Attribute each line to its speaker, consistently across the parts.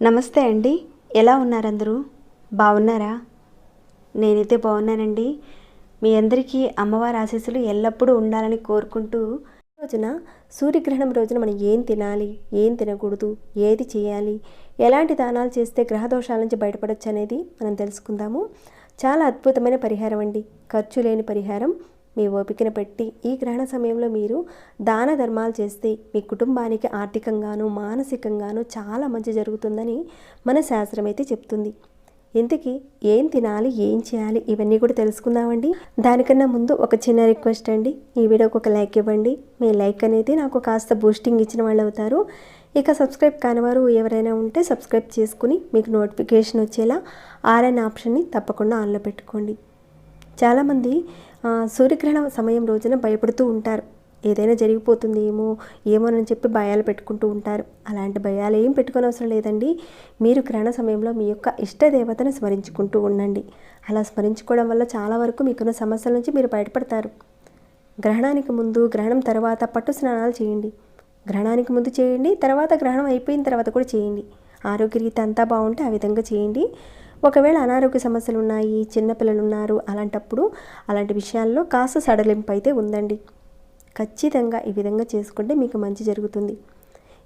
Speaker 1: నమస్తే అండి. ఎలా ఉన్నారందరూ? బాగున్నారా? నేనైతే బాగున్నానండి. మీ అందరికీ అమ్మవారి ఆశీస్సులు ఎల్లప్పుడూ ఉండాలని కోరుకుంటూ రోజున సూర్యగ్రహణం రోజున మనం ఏం తినాలి ఏం తినకూడదు ఏది చేయాలి ఎలాంటి దానాలు చేస్తే గ్రహ దోషాల నుంచి బయటపడొచ్చు అనేది మనం తెలుసుకుందాము. చాలా అద్భుతమైన పరిహారం అండి. ఖర్చు లేని పరిహారం. మీ ఓపికను పెట్టి ఈ గ్రహణ సమయంలో మీరు దాన ధర్మాలు చేస్తే మీ కుటుంబానికి ఆర్థికంగాను మానసికంగాను చాలా మంచి జరుగుతుందని మన శాస్త్రం అయితే చెప్తుంది. ఇంతకీ ఏం తినాలి ఏం చేయాలి ఇవన్నీ కూడా తెలుసుకుందామండి. దానికన్నా ముందు ఒక చిన్న రిక్వెస్ట్ అండి. ఈ వీడియోకి ఒక లైక్ ఇవ్వండి. మీ లైక్ అనేది నాకు కాస్త బూస్టింగ్ ఇచ్చిన వాళ్ళు అవుతారు. ఇక సబ్స్క్రైబ్ కానివారు ఎవరైనా ఉంటే సబ్స్క్రైబ్ చేసుకుని మీకు నోటిఫికేషన్ వచ్చేలా ఆర్ఎన్ ఆప్షన్ని తప్పకుండా ఆన్లో పెట్టుకోండి. చాలామంది సూర్యగ్రహణ సమయం రోజున భయపడుతూ ఉంటారు. ఏదైనా జరిగిపోతుంది ఏమో ఏమోనని చెప్పి భయాలు పెట్టుకుంటూ ఉంటారు. అలాంటి భయాలు ఏం పెట్టుకోని అవసరం లేదండి. మీరు గ్రహణ సమయంలో మీ యొక్క ఇష్ట దేవతను స్మరించుకుంటూ ఉండండి. అలా స్మరించుకోవడం వల్ల చాలా వరకు మీకున్న సమస్యల నుంచి మీరు బయటపడతారు. గ్రహణానికి ముందు గ్రహణం తర్వాత పట్టు స్నానాలు చేయండి. గ్రహణానికి ముందు చేయండి తర్వాత గ్రహణం అయిపోయిన తర్వాత కూడా చేయండి. ఆరోగ్యరీతి అంతా బాగుంటే ఆ విధంగా చేయండి. ఒకవేళ అనారోగ్య సమస్యలు ఉన్నాయి చిన్నపిల్లలు ఉన్నారు అలాంటప్పుడు అలాంటి విషయాల్లో కాస్త సడలింపు అయితే ఉందండి. ఖచ్చితంగా ఈ విధంగా చేసుకుంటే మీకు మంచి జరుగుతుంది.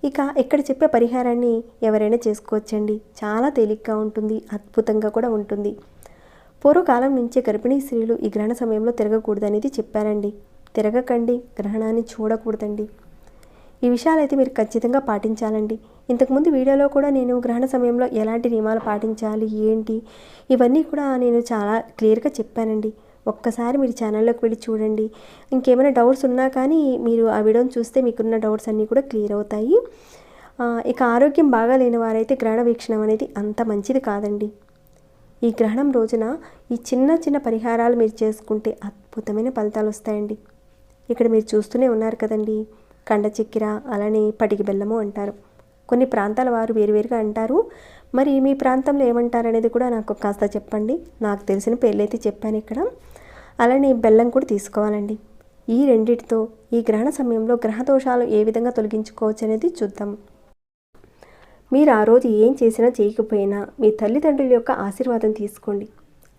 Speaker 1: ఇక ఇక్కడ చెప్పే పరిహారాన్ని ఎవరైనా చేసుకోవచ్చండి. చాలా తేలిగ్గా ఉంటుంది అద్భుతంగా కూడా ఉంటుంది. పూర్వకాలం నుంచే గర్భిణీ స్త్రీలు ఈ గ్రహణ సమయంలో తిరగకూడదనేది చెప్పారండి. తిరగకండి గ్రహణాన్ని చూడకూడదండి. ఈ విషయాలైతే మీరు ఖచ్చితంగా పాటించాలండి. ఇంతకుముందు వీడియోలో కూడా నేను గ్రహణ సమయంలో ఎలాంటి నియమాలు పాటించాలి ఏంటి ఇవన్నీ కూడా నేను చాలా క్లియర్గా చెప్పానండి. ఒక్కసారి మీరు ఛానల్లోకి వెళ్ళి చూడండి. ఇంకేమైనా డౌట్స్ ఉన్నా కానీ మీరు ఆ వీడియోని చూస్తే మీకున్న డౌట్స్ అన్నీ కూడా క్లియర్ అవుతాయి. ఇక ఆరోగ్యం బాగా లేని వారైతే గ్రహణ వీక్షణం అనేది అంత మంచిది కాదండి. ఈ గ్రహణం రోజున ఈ చిన్న చిన్న పరిహారాలు మీరు చేసుకుంటే అద్భుతమైన ఫలితాలు వస్తాయండి. ఇక్కడ మీరు చూస్తూనే ఉన్నారు కదండీ. కండ అలానే పటికి బెల్లము అంటారు. కొన్ని ప్రాంతాల వారు వేరువేరుగా అంటారు. మరి మీ ప్రాంతంలో ఏమంటారు అనేది కూడా నాకు కాస్త చెప్పండి. నాకు తెలిసిన పేర్లైతే చెప్పాను ఇక్కడ. అలానే బెల్లం కూడా తీసుకోవాలండి. ఈ రెండిటితో ఈ గ్రహణ సమయంలో గ్రహ దోషాలు ఏ విధంగా తొలగించుకోవచ్చు అనేది చూద్దాం. మీరు ఆ రోజు ఏం చేసినా చేయకపోయినా మీ తల్లిదండ్రుల యొక్క ఆశీర్వాదం తీసుకోండి.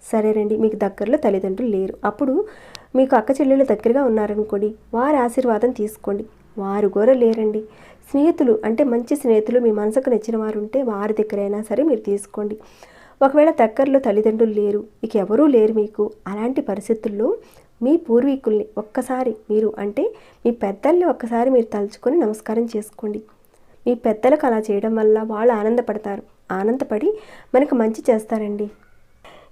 Speaker 1: సరేనండి మీకు దగ్గరలో తల్లిదండ్రులు లేరు. అప్పుడు మీకు అక్క చెల్లెళ్ళు దగ్గరగా ఉన్నారనుకోండి వారి ఆశీర్వాదం తీసుకోండి. వారు కూడా లేరండి. స్నేహితులు అంటే మంచి స్నేహితులు మీ మనసుకు నచ్చిన వారు ఉంటే వారి దగ్గరైనా సరే మీరు తీసుకోండి. ఒకవేళ దగ్గరలో తల్లిదండ్రులు లేరు ఇక ఎవరూ లేరు మీకు అలాంటి పరిస్థితుల్లో మీ పూర్వీకుల్ని ఒక్కసారి మీరు అంటే మీ పెద్దల్ని ఒక్కసారి మీరు తలుచుకొని నమస్కారం చేసుకోండి. మీ పెద్దలకు అలా చేయడం వల్ల వాళ్ళు ఆనందపడతారు. ఆనందపడి మనకు మంచి చేస్తారండి.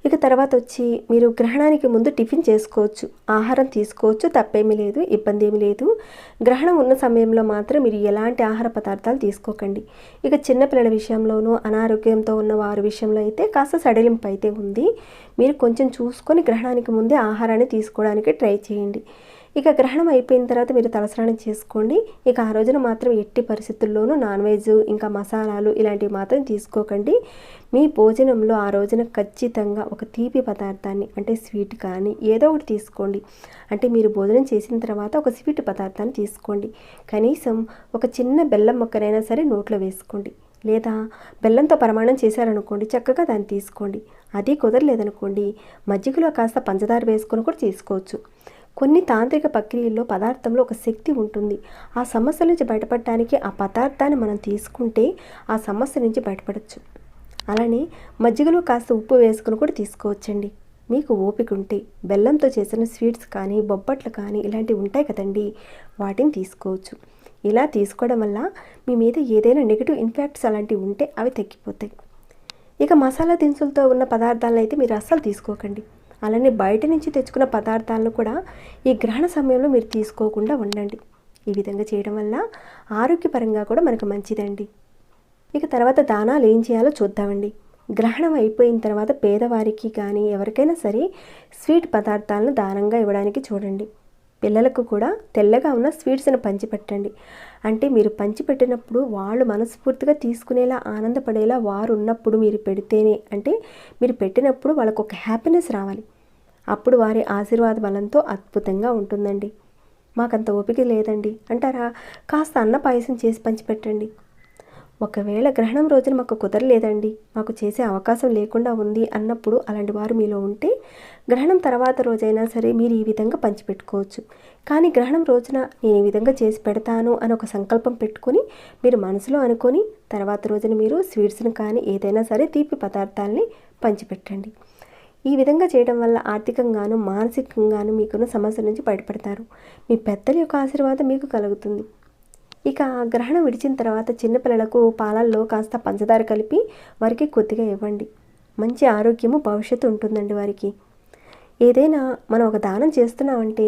Speaker 1: ఇక తర్వాత వచ్చి మీరు గ్రహణానికి ముందు టిఫిన్ చేసుకోవచ్చు ఆహారం తీసుకోవచ్చు తప్పేమీ లేదు ఇబ్బంది ఏమీ లేదు. గ్రహణం ఉన్న సమయంలో మాత్రం మీరు ఎలాంటి ఆహార పదార్థాలు తీసుకోకండి. ఇక చిన్నపిల్లల విషయంలోనూ అనారోగ్యంతో ఉన్న వారి విషయంలో అయితే కాస్త సడలింపు అయితే ఉంది. మీరు కొంచెం చూసుకొని గ్రహణానికి ముందే ఆహారాన్ని తీసుకోవడానికి ట్రై చేయండి. ఇక గ్రహణం అయిపోయిన తర్వాత మీరు తలస్నానం చేసుకోండి. ఇక ఆ రోజున మాత్రం ఎట్టి పరిస్థితుల్లోనూ నాన్ వెజ్ ఇంకా మసాలాలు ఇలాంటివి మాత్రం తీసుకోకండి. మీ భోజనంలో ఆ రోజున ఖచ్చితంగా ఒక తీపి పదార్థాన్ని అంటే స్వీట్ కానీ ఏదో ఒకటి తీసుకోండి. అంటే మీరు భోజనం చేసిన తర్వాత ఒక స్వీట్ పదార్థాన్ని తీసుకోండి. కనీసం ఒక చిన్న బెల్లం మొక్కనైనా సరే నోట్లో వేసుకోండి. లేదా బెల్లంతో ప్రమాణం చేశారనుకోండి చక్కగా దాన్ని తీసుకోండి. అది కుదరలేదనుకోండి మజ్జిగలో కాస్త పంచదార వేసుకొని కూడా తీసుకోవచ్చు. కొన్ని తాంత్రిక ప్రక్రియల్లో పదార్థంలో ఒక శక్తి ఉంటుంది. ఆ సమస్య నుంచి బయటపడటానికి ఆ పదార్థాన్ని మనం తీసుకుంటే ఆ సమస్య నుంచి బయటపడచ్చు. అలానే మజ్జిగలో కాస్త ఉప్పు వేసుకుని కూడా తీసుకోవచ్చండి. మీకు ఓపిక ఉంటే బెల్లంతో చేసిన స్వీట్స్ కానీ బొబ్బట్లు కానీ ఇలాంటివి ఉంటాయి కదండి వాటిని తీసుకోవచ్చు. ఇలా తీసుకోవడం వల్ల మీ మీద ఏదైనా నెగిటివ్ ఇన్ఫాక్ట్స్ అలాంటివి ఉంటే అవి తగ్గిపోతాయి. ఇక మసాలా దినుసులతో ఉన్న పదార్థాలను అయితే మీరు అస్సలు తీసుకోకండి. అలానే బయట నుంచి తెచ్చుకున్న పదార్థాలను కూడా ఈ గ్రహణ సమయంలో మీరు తీసుకోకుండా ఉండండి. ఈ విధంగా చేయడం వల్ల ఆరోగ్యపరంగా కూడా మనకు మంచిదండి. ఇక తర్వాత దానాలు ఏం చేయాలో చూద్దామండి. గ్రహణం అయిపోయిన తర్వాత పేదవారికి కానీ ఎవరికైనా సరే స్వీట్ పదార్థాలను దానంగా ఇవ్వడానికి చూడండి. పిల్లలకు కూడా తెల్లగా ఉన్న స్వీట్స్ని పంచిపెట్టండి. అంటే మీరు పంచిపెట్టినప్పుడు వాళ్ళు మనస్ఫూర్తిగా తీసుకునేలా ఆనందపడేలా వారు ఉన్నప్పుడు మీరు పెడితేనే అంటే మీరు పెట్టినప్పుడు వాళ్ళకు ఒక హ్యాపీనెస్ రావాలి. అప్పుడు వారి ఆశీర్వాద బలంతో అద్భుతంగా ఉంటుందండి. మాకంత ఓపిక లేదండి. అంటారా? కాస్త అన్న పాయసం చేసి పంచిపెట్టండి. ఒకవేళ గ్రహణం రోజున మాకు కుదరలేదండి. మాకు చేసే అవకాశం లేకుండా ఉంది అన్నప్పుడు అలాంటి వారు మీలో ఉంటే గ్రహణం తర్వాత రోజైనా సరే మీరు ఈ విధంగా పంచిపెట్టుకోవచ్చు. కానీ గ్రహణం రోజున నేను ఈ విధంగా చేసి పెడతాను అని ఒక సంకల్పం పెట్టుకొని మీరు మనసులో అనుకొని తర్వాత రోజున మీరు స్వీట్స్ని కానీ ఏదైనా సరే తీపి పదార్థాలని పంచిపెట్టండి. ఈ విధంగా చేయడం వల్ల ఆర్థికంగాను మానసికంగాను మీకున్న సమస్య నుంచి బయటపడతారు. మీ పెద్దల యొక్క ఆశీర్వాదం మీకు కలుగుతుంది. ఇక గ్రహణం విడిచిన తర్వాత చిన్నపిల్లలకు పాలల్లో కాస్త పంచదార కలిపి వారికి కొద్దిగా ఇవ్వండి. మంచి ఆరోగ్యము భవిష్యత్తు ఉంటుందండి వారికి. ఏదైనా మనం ఒక దానం చేస్తున్నామంటే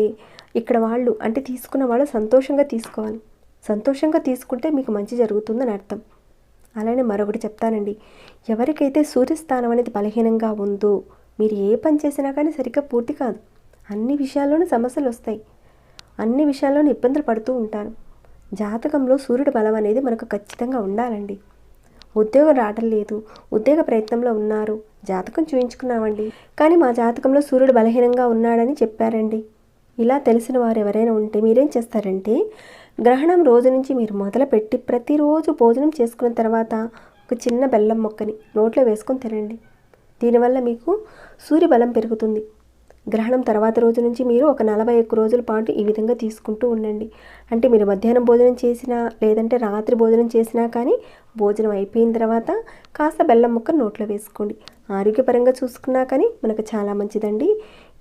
Speaker 1: ఇక్కడ వాళ్ళు అంటే తీసుకున్న వాళ్ళు సంతోషంగా తీసుకోవాలి. సంతోషంగా తీసుకుంటే మీకు మంచి జరుగుతుందని అర్థం. అలానే మరొకటి చెప్తానండి. ఎవరికైతే సూర్యస్థానం అనేది బలహీనంగా ఉందో మీరు ఏ పని చేసినా కానీ సరిగ్గా పూర్తి కాదు. అన్ని విషయాల్లోనూ సమస్యలు వస్తాయి. అన్ని విషయాల్లోనూ ఇబ్బందులు పడుతూ ఉంటారు. జాతకంలో సూర్యుడు బలం అనేది మనకు ఖచ్చితంగా ఉండాలండి. ఉద్యోగం రావడం లేదు. ఉద్యోగ ప్రయత్నంలో ఉన్నారు. జాతకం చూయించుకున్నామండి. కానీ మా జాతకంలో సూర్యుడు బలహీనంగా ఉన్నాడని చెప్పారండి. ఇలా తెలిసిన వారు ఎవరైనా ఉంటే మీరేం చేస్తారంటే గ్రహణం రోజు నుంచి మీరు మొదలుపెట్టి ప్రతిరోజు భోజనం చేసుకున్న తర్వాత ఒక చిన్న బెల్లం మొక్కని నోట్లో వేసుకొని తినండి. దీనివల్ల మీకు సూర్యబలం పెరుగుతుంది. గ్రహణం తర్వాత రోజు నుంచి మీరు ఒక నలభై ఒక్క రోజుల పాటు ఈ విధంగా తీసుకుంటూ ఉండండి. అంటే మీరు మధ్యాహ్నం భోజనం చేసినా లేదంటే రాత్రి భోజనం చేసినా కానీ భోజనం అయిపోయిన తర్వాత కాస్త బెల్లం ముక్క నోట్లో వేసుకోండి. ఆరోగ్యపరంగా చూసుకున్నా కానీ మనకు చాలా మంచిదండి.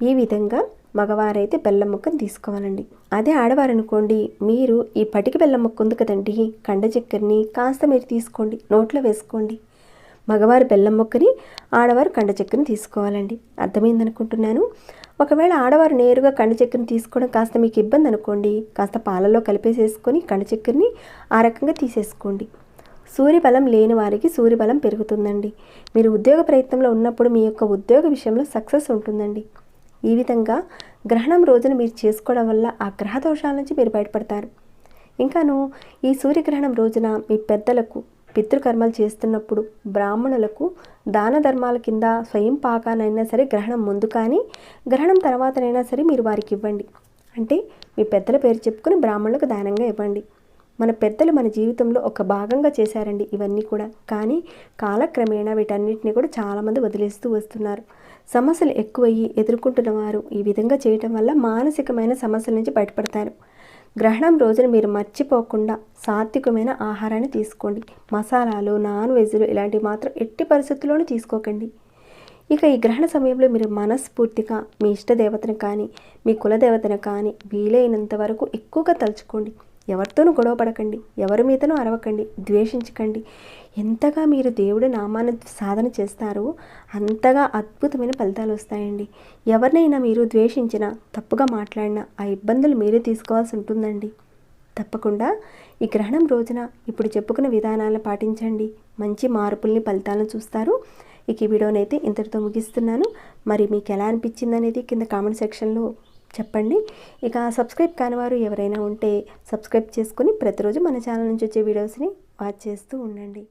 Speaker 1: ఈ విధంగా మగవారైతే బెల్లం ముక్కను తీసుకోవాలండి. అదే ఆడవారు అనుకోండి మీరు ఈ పటికి బెల్లం ముక్క ఉంది కదండి కండ చక్కెరని కాస్త మీరు తీసుకోండి నోట్లో వేసుకోండి. మగవారు బెల్లం మొక్కని ఆడవారు కండ చెక్కను తీసుకోవాలండి. అర్థమైందనుకుంటున్నాను? ఒకవేళ ఆడవారు నేరుగా కండ చెక్కను తీసుకోవడం కాస్త మీకు ఇబ్బంది అనుకోండి. కాస్త పాలలో కలిపేసేసుకొని కండ చెక్కని ఆ రకంగా తీసేసుకోండి. సూర్యబలం లేని వారికి సూర్యబలం పెరుగుతుందండి. మీరు ఉద్యోగ ప్రయత్నంలో ఉన్నప్పుడు మీ యొక్క ఉద్యోగ విషయంలో సక్సెస్ ఉంటుందండి. ఈ విధంగా గ్రహణం రోజున మీరు చేసుకోవడం వల్ల ఆ గ్రహ దోషాల నుంచి మీరు బయటపడతారు. ఇంకాను ఈ సూర్యగ్రహణం రోజున మీ పెద్దలకు పితృకర్మలు చేస్తున్నప్పుడు బ్రాహ్మణులకు దాన ధర్మాల కింద స్వయం పాకానైనా సరే గ్రహణం ముందు కానీ గ్రహణం తర్వాతనైనా సరే మీరు వారికి ఇవ్వండి. అంటే మీ పెద్దల పేరు చెప్పుకొని బ్రాహ్మణులకు దానంగా ఇవ్వండి. మన పెద్దలు మన జీవితంలో ఒక భాగంగా చేశారండి ఇవన్నీ కూడా. కానీ కాలక్రమేణా వీటన్నిటిని కూడా చాలామంది వదిలేస్తూ వస్తున్నారు. సమస్యలు ఎక్కువయ్యి ఎదుర్కొంటున్న వారు ఈ విధంగా చేయటం వల్ల మానసికమైన సమస్యల నుంచి బయటపడతారు. గ్రహణం రోజున మీరు మర్చిపోకుండా సాత్వికమైన ఆహారాన్ని తీసుకోండి. మసాలాలు నాన్ వెజ్లు ఇలాంటివి మాత్రం ఎట్టి పరిస్థితుల్లోనూ తీసుకోకండి. ఇక ఈ గ్రహణ సమయంలో మీరు మనస్ఫూర్తిగా మీ ఇష్టదేవతను కానీ మీ కులదేవతను కానీ వీలైనంత వరకు ఎక్కువగా తలుచుకోండి. ఎవరితోనూ గొడవపడకండి ఎవరి మీదనూ అరవకండి ద్వేషించకండి. ఎంతగా మీరు దేవుడి నామాన్ని సాధన చేస్తారో అంతగా అద్భుతమైన ఫలితాలు వస్తాయండి. ఎవరినైనా మీరు ద్వేషించినా తప్పుగా మాట్లాడినా ఆ ఇబ్బందులు మీరే తీసుకోవాల్సి ఉంటుందండి. తప్పకుండా ఈ గ్రహణం రోజున ఇప్పుడు చెప్పుకున్న విధానాలను పాటించండి. మంచి మార్పుల్ని ఫలితాలను చూస్తారు. ఇక ఈ వీడియోనైతే ఇంతటితో ముగిస్తున్నాను. మరి మీకు ఎలా అనిపించింది అనేది కింద కామెంట్ సెక్షన్లో చెప్పండి. ఇక సబ్స్క్రైబ్ కాని వారు ఎవరైనా ఉంటే సబ్స్క్రైబ్ చేసుకొని ప్రతిరోజు మన ఛానల్ నుంచి వచ్చే వీడియోస్ని వాచ్ చేస్తూ ఉండండి.